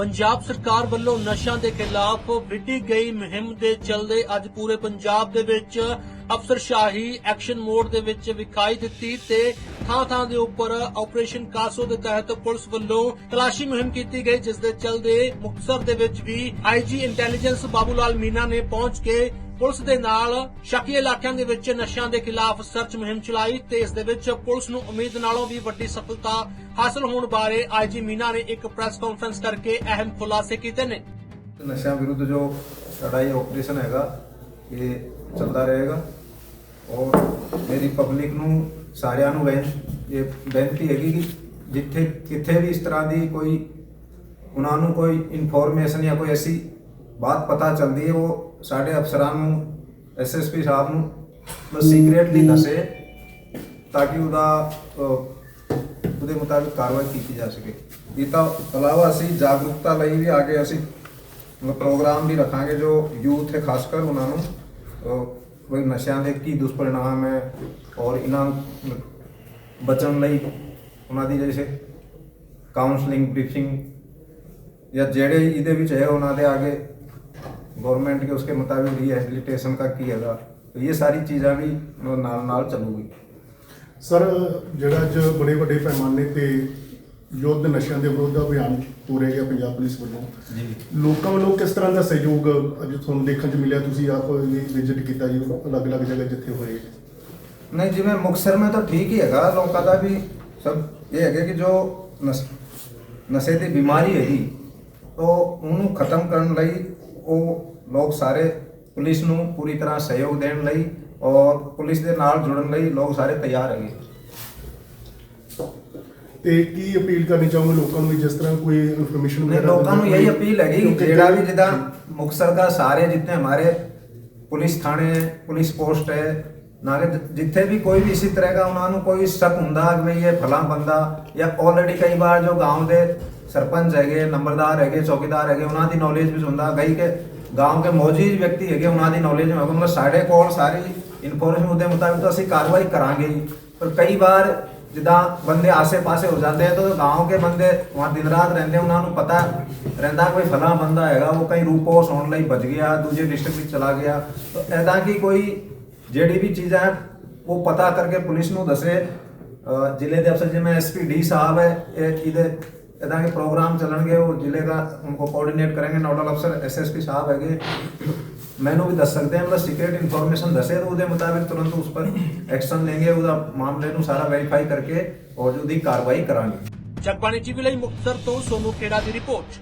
ਪੰਜਾਬ ਸਰਕਾਰ ਵੱਲੋਂ ਨਸ਼ਿਆਂ ਦੇ ਖਿਲਾਫ ਵਿੱਢੀ ਗਈ ਮੁਹਿੰਮ ਦੇ ਚੱਲਦੇ ਅੱਜ ਪੂਰੇ ਪੰਜਾਬ ਦੇ ਵਿੱਚ ਅਫਸਰਸ਼ਾਹੀ ਐਕਸ਼ਨ ਮੋਡ ਦੇ ਵਿੱਚ ਵਿਖਾਈ ਦਿੱਤੀ ਤੇ ਥਾਂ ਥਾਂ ਦੇ ਉੱਪਰ ਆਪਰੇਸ਼ਨ ਕਾਸੋ ਦੇ ਤਹਿਤ ਪੁਲਿਸ ਵੱਲੋਂ ਤਲਾਸ਼ੀ ਮੁਹਿੰਮ ਕੀਤੀ ਗਈ, ਜਿਸ ਦੇ ਚੱਲਦੇ ਮੁਕਤਸਰ ਦੇ ਵਿੱਚ ਵੀ ਆਈਜੀ ਇੰਟੈਲੀਜੈਂਸ ਬਾਬੂਲਾਲ ਮੀਨਾ ਨੇ ਪਹੁੰਚ ਕੇ ਪੁਲਿਸ ਦੇ ਨਾਲ ਸ਼ੱਕੀ ਇਲਾਕਿਆਂ ਦੇ ਵਿੱਚ ਨਸ਼ਿਆਂ ਦੇ ਖਿਲਾਫ ਸਰਚ ਮੁਹਿੰਮ ਚਲਾਈ ਤੇ ਇਸ ਦੇ ਵਿੱਚ ਪੁਲਿਸ ਨੂੰ ਉਮੀਦ ਨਾਲੋਂ ਵੀ ਵੱਡੀ ਸਫਲਤਾ ਹਾਸਲ ਹੋਣ ਬਾਰੇ ਆਈਜੀ ਮੀਨਾ ਨੇ ਇੱਕ ਪ੍ਰੈਸ ਕਾਨਫਰੰਸ ਕਰਕੇ ਅਹਿਮ ਖੁਲਾਸੇ ਕੀਤੇ ਨੇ। ਨਸ਼ਿਆਂ ਵਿਰੁੱਧ ਜੋ ਸਾਡਾ ਆਪਰੇਸ਼ਨ ਹੈਗਾ, ਇਹ ਚੱਲਦਾ ਰਹੇਗਾ। ਔਰ ਮੇਰੀ ਪਬਲਿਕ ਨੂੰ ਸਾਰਿਆਂ ਨੂੰ ਬੇਨ ਇਹ ਬੇਨਤੀ ਹੈਗੀ ਕਿ ਜਿੱਥੇ, ਕਿੱਥੇ ਵੀ ਇਸ ਤਰ੍ਹਾਂ ਦੀ ਕੋਈ ਉਹਨਾਂ ਨੂੰ ਕੋਈ ਇਨਫੋਰਮੇਸ਼ਨ ਜਾਂ ਕੋਈ ਐਸੀ ਬਾਤ ਪਤਾ ਚੱਲਦੀ ਹੈ, ਉਹ ਸਾਡੇ ਅਫਸਰਾਂ ਨੂੰ ਐਸਐਸਪੀ ਸਾਹਿਬ ਨੂੰ ਬਸ ਸੀਕ੍ਰੀਟਲੀ ਦੱਸੇ ਤਾਂ ਕਿ ਉਹਦਾ ਉਹਦੇ ਮੁਤਾਬਿਕ ਕਾਰਵਾਈ ਕੀਤੀ ਜਾ ਸਕੇ। ਇਹ ਤਾਂ ਇਲਾਵਾ ਅਸੀਂ ਜਾਗਰੂਕਤਾ ਲਈ ਵੀ ਆਗੇ ਅਸੀਂ ਪ੍ਰੋਗਰਾਮ ਵੀ ਰੱਖਾਂਗੇ ਜੋ ਯੂਥ ਹੈ ਖਾਸ ਕਰ ਉਹਨਾਂ ਨੂੰ ਨਸ਼ਿਆਂ ਦੇ ਕੀ ਦੁਸ਼ਪਰਿਣਾਮ ਹੈ ਔਰ ਇਹਨਾਂ ਨੂੰ ਬਚਣ ਲਈ ਉਹਨਾਂ ਦੀ ਜੈਸੇ ਕਾਉਂਸਲਿੰਗ ਬਰੀਫਿੰਗ ਜਾਂ ਜਿਹੜੇ ਇਹਦੇ ਵਿੱਚ ਹੈ ਉਹਨਾਂ ਦੇ ਆਗੇ गवर्नमेंट के उसके मुताबिक रिहेबिलिटेशन का की हैगा तो ये सारी चीज़ें भी नाल नाल चलूगी ਸਰ ਜਿਹੜਾ ਅੱਜ ਬੜੇ ਵੱਡੇ ਪੈਮਾਨੇ ਤੇ ਯੁੱਧ ਨਸ਼ਿਆਂ ਦੇ ਵਿਰੁੱਧ ਅਭਿਆਨ ਪੂਰੇ ਗਿਆ ਪੰਜਾਬ ਪੁਲਿਸ ਵੱਲੋਂ। ਜੀ। ਲੋਕਾਂ ਵੱਲੋਂ ਕਿਸ ਤਰ੍ਹਾਂ ਦਾ ਸਹਿਯੋਗ ਅੱਜ ਤੁਹਾਨੂੰ ਦੇਖਣ ਚ ਮਿਲਿਆ? ਤੁਸੀਂ ਆਪ ਵਿਜ਼ਿਟ ਕੀਤਾ ਜੀ ਅਲੱਗ-ਅਲੱਗ ਜਗ੍ਹਾ ਜਿੱਥੇ ਹੋਏ। ਨਹੀਂ ਜਿਵੇਂ ਮੁਕਸਰ ਮੈਂ ਤਾਂ ਠੀਕ ਹੀ ਹੈਗਾ। ਲੋਕਾਂ ਦਾ ਵੀ ਸਭ ਇਹ ਹੈਗਾ ਕਿ ਜੋ ਨਸ਼ੇ ਦੀ ਬਿਮਾਰੀ ਹੈਗੀ ਉਹ ਉਹਨੂੰ ਖਤਮ ਕਰਨ ਲਈ ਉਹ ਲੋਕ ਸਾਰੇ ਪੁਲਿਸ ਨੂੰ ਪੂਰੀ ਤਰ੍ਹਾਂ ਸਹਿਯੋਗ ਦੇਣ ਲਈ ਔਰ ਪੁਲਿਸ ਦੇ ਨਾਲ ਜੁੜਨ ਲਈ ਲੋਕ ਸਾਰੇ ਤਿਆਰ ਹੈਗੇ। ਤੇ ਕੀ ਅਪੀਲ ਕਰਨੀ ਚਾਹੋਗੇ ਲੋਕਾਂ ਨੂੰ ਵੀ ਜਿਸ ਤਰ੍ਹਾਂ ਕੋਈ ਇਨਫੋਰਮੇਸ਼ਨ नहीं लोगों को यही अपील है कि जेड़ा भी जिदा मुक्तसर का सारे जितने हमारे पुलिस थाने है पुलिस पोस्ट है ਨਾਲੇ ਜ- ਜਿੱਥੇ ਵੀ ਕੋਈ ਵੀ ਇਸੇ ਤਰ੍ਹਾਂ ਦਾ ਉਹਨਾਂ ਨੂੰ ਕੋਈ ਸ਼ੱਕ ਹੁੰਦਾ ਕਿ ਵੀ ਇਹ ਫਲਾਂ ਬੰਦਾ ਜਾਂ ਆਲਰੇਡੀ ਕਈ ਵਾਰ ਜੋ گاؤں ਦੇ ਸਰਪੰਚ ਹੈਗੇ ਨੰਬਰਦਾਰ ਹੈਗੇ ਚੌਕੀਦਾਰ ਹੈਗੇ ਉਹਨਾਂ ਦੀ ਨੌਲੇਜ ਵੀ ਹੁੰਦਾ ਗਈ ਕਿ گاؤں ਕੇ ਮੌਜੂਦ ਵਿਅਕਤੀ ਹੈਗੇ ਉਹਨਾਂ ਦੀ ਨੌਲੇਜ ਹੋਵੇ ਮਤਲਬ ਸਾਡੇ ਕੋਲ ਸਾਰੀ ਇਨਫੋਰਮੇਸ਼ਨ ਉਹਦੇ ਮੁਤਾਬਿਕ ਤਾਂ ਅਸੀਂ ਕਾਰਵਾਈ ਕਰਾਂਗੇ ਹੀ ਪਰ ਕਈ ਵਾਰ ਜਿੱਦਾਂ ਬੰਦੇ ਆਸੇ-ਪਾਸੇ ਹੋ ਜਾਂਦੇ ਆ ਤਾਂ گاؤں ਕੇ ਬੰਦੇ ਵਾਂ ਦਿਨ ਰਾਤ ਰਹਿੰਦੇ ਉਹਨਾਂ ਨੂੰ ਪਤਾ ਰਹਿੰਦਾ ਕੋਈ ਫਲਾ ਬੰਦਾ ਹੈਗਾ, ਉਹ ਕਈ ਰੂਪੋਸ ਹੋਣ ਲਈ ਬਚ ਗਿਆ, ਦੂਜੇ ਡਿਸਟ੍ਰਿਕਟ ਵਿੱਚ ਚਲਾ ਗਿਆ। ਤਾਂ ਐਦਾਂ ਕਿ ਕੋਈ ਜਿਹੜੀ ਵੀ ਚੀਜ਼ ਹੈ, ਉਹ ਪਤਾ ਕਰਕੇ ਪੁਲਿਸ ਨੂੰ ਦੱਸੇ। ਜ਼ਿਲ੍ਹੇ ਦੇ ਅਫਸਰ ਜਿਵੇਂ ਐਸਪੀ ਡੀ ਸਾਹਿਬ ਹੈ, ਇਹ ਇਹਦੇ ਇਦਾਂ ਕੇ ਪ੍ਰੋਗਰਾਮ ਚੱਲਣਗੇ, ਉਹ ਜ਼ਿਲ੍ਹੇ ਦਾ ਉਨਕੋ ਕੋਆਰਡੀਨੇਟ ਕਰਾਂਗੇ ਨੋਡਲ ਅਫਸਰ ਐਸਐਸਪੀ ਸਾਹਿਬ ਹੈਗੇ। ਮੈਨੂੰ ਵੀ ਦੱਸ ਸਕਦੇ ਹਨ ਮਤਲਬ ਸੀਕ੍ਰੀਟ ਇਨਫੋਰਮੇਸ਼ਨ ਦੱਸੇ ਤਾਂ ਉਹਦੇ ਮੁਤਾਬਿਕ ਤੁਰੰਤ ਉਸ ਪਰ ਐਕਸ਼ਨ ਲੈਂਗੇ, ਉਹਦਾ ਮਾਮਲੇ ਨੂੰ ਸਾਰਾ ਵੈਰੀਫਾਈ ਕਰਕੇ ਔਰ ਉਹਦੀ ਕਾਰਵਾਈ ਕਰਾਂਗੇ। ਜਗਬਾਣੀ ਟੀਵੀ ਲਈ ਮੁਕਤਸਰ ਤੋਂ ਸੋਨੂ ਖੇੜਾ ਦੀ ਰਿਪੋਰਟ।